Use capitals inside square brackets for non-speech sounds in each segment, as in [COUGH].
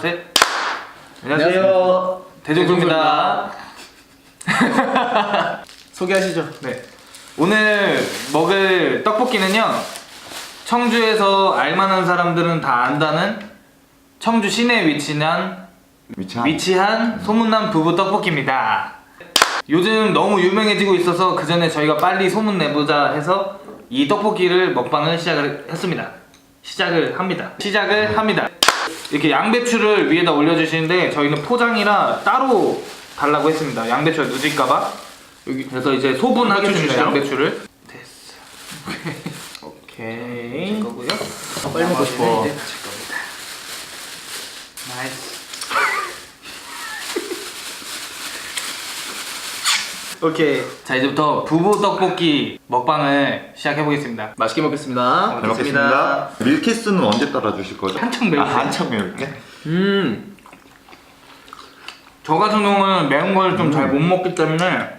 셋. 안녕하세요. 대종입니다. [LAUGHS] 소개하시죠. 네. 오늘 먹을 떡볶이는요. 청주에서 알만한 사람들은 다 안다는 청주 시내에 위치한 위치한 위치한 소문난 부부 떡볶이입니다. 요즘 너무 유명해지고 있어서 그 전에 저희가 빨리 소문 내보자 해서 이 떡볶이를 먹방을 시작을 했습니다. 시작을 합니다. 시작을 합니다. 이렇게 양배추를 위에다 올려주시는데 저희는 포장이라 따로 달라고 했습니다. 양배추가 늦을까봐. 여기 그래서 이제 소분하겠습니다. 주시죠. 양배추를. 됐어. 오케이. 제 거고요. 빨리 먹고 싶어. 이제 제 겁니다. 나이스. 오케이. 자 이제부터 부부 떡볶이 먹방을 시작해 보겠습니다. 맛있게 먹겠습니다. 잘 먹겠습니다. 밀키스는 언제 따라주실 거죠? 한창 매울 아, 때. 한창 매울게. 음. 저 같은 경우는 매운 걸 좀 잘 못 먹기 때문에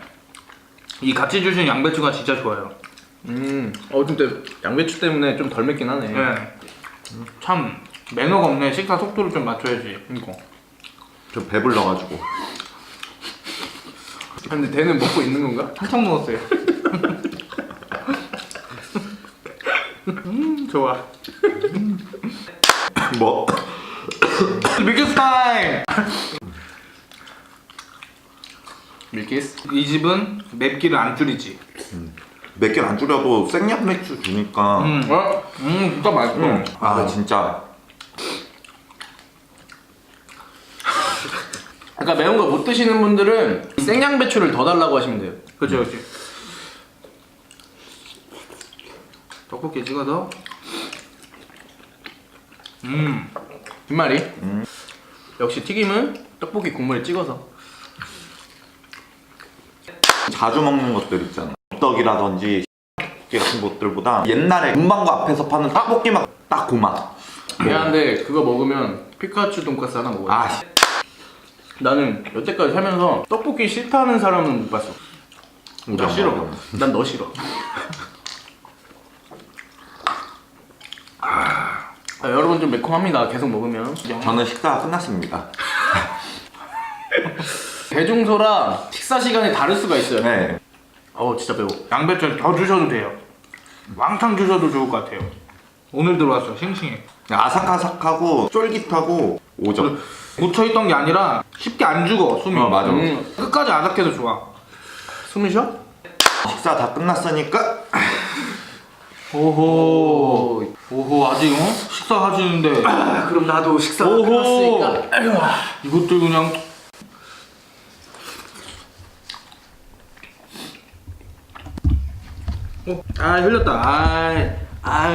이 같이 주신 양배추가 진짜 좋아요. 음. 어 근데 양배추 때문에 좀 덜 맵긴 하네. 네. 참 매너가 없네. 식사 속도를 좀 맞춰야지. 이거. 좀 배불러가지고. 근데 대는 먹고 있는 건가? 한창 먹었어요. 음 좋아. 뭐? 미큐 타임. 밀키스. 이 집은 맵기를 안 줄이지. 몇 개를 안 줄여도 생양 맥주 주니까. 음, 어? 음 진짜 맛있어. 음. 아 진짜. 그러니까 매운 거 못 드시는 분들은 생양배추를 더 달라고 하시면 돼요. 그렇지 그렇지. 떡볶이 찍어서. 음. 뒷말이. 음. 역시 튀김은 떡볶이 국물에 찍어서. 자주 먹는 것들 있잖아. 떡이라든지 떡볶이 같은 것들보다 옛날에 문방구 앞에서 파는 떡볶이 맛딱 그 맛. 미안한데 그거 먹으면 피카츄 돈까스 하나 먹어요. 아 씨. 나는 여태까지 살면서 떡볶이 싫다는 사람은 못 봤어. 나 싫어. 난 너 싫어. 아, 여러분 좀 매콤합니다. 계속 먹으면. 저는 식사가 끝났습니다. [LAUGHS] 대중소라 식사 시간이 다를 수가 있어요. 네. 어우 진짜 매워. 양배추 더 주셔도 돼요. 왕창 주셔도 좋을 것 같아요. 오늘 들어왔어, 싱싱해. 아삭아삭하고 쫄깃하고 오죠. 묻혀있던 게 아니라 쉽게 안 죽어, 숨이. 어, 맞아. 음, 끝까지 아삭해서 좋아. 숨을 쉬어? 식사 다 끝났으니까 오호. 오호, 아직, 어? 식사하시는데. 아, 그럼 나도 식사 오호. 끝났으니까. 이것들 그냥. 어, 아, 흘렸다. 아, 아,